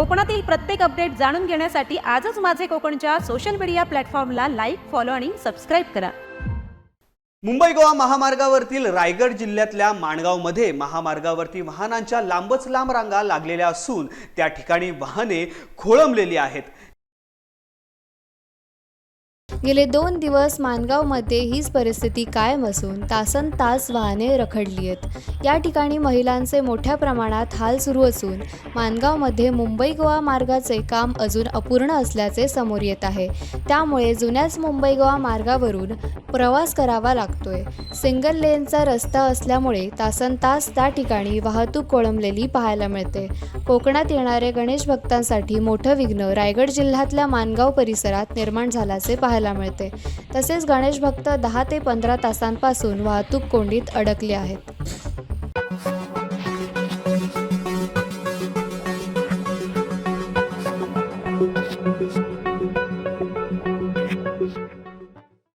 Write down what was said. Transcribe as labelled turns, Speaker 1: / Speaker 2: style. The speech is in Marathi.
Speaker 1: कोकणातील प्रत्येक अपडेट जाणून घेण्यासाठी आजच माझे कोकणच्या सोशल मीडिया प्लॅटफॉर्मला लाईक फॉलो आणि सबस्क्राईब करा.
Speaker 2: मुंबई गोवा महामार्गावरील रायगड जिल्ह्यातल्या माणगावमध्ये महामार्गावरती वाहनांच्या लांबच लांब रांगा लागलेल्या असून त्या ठिकाणी वाहने खोळंबलेली आहेत.
Speaker 3: गेले दोन दिवस मानगावमध्ये हीच परिस्थिती कायम असून तासन तास वाहने रखडली आहेत. या ठिकाणी महिलांचे मोठ्या प्रमाणात हाल सुरू असून मानगावमध्ये मुंबई गोवा मार्गाचे काम अजून अपूर्ण असल्याचे समोर येत आहे. त्यामुळे जुन्याच मुंबई गोवा मार्गावरून प्रवास करावा लागतोय. सिंगल लेनचा रस्ता असल्यामुळे तासन तास त्या ठिकाणी वाहतूक कोळंबलेली पाहायला मिळते. कोकणात येणारे गणेश भक्तांसाठी मोठं विघ्न रायगड जिल्ह्यातल्या मानगाव परिसरात निर्माण झाल्याचे पाहायला पाहायला मिळते. तसेच गणेश भक्त दहा ते पंधरा तासांपासून वाहतूक कोंडीत अडकले आहेत.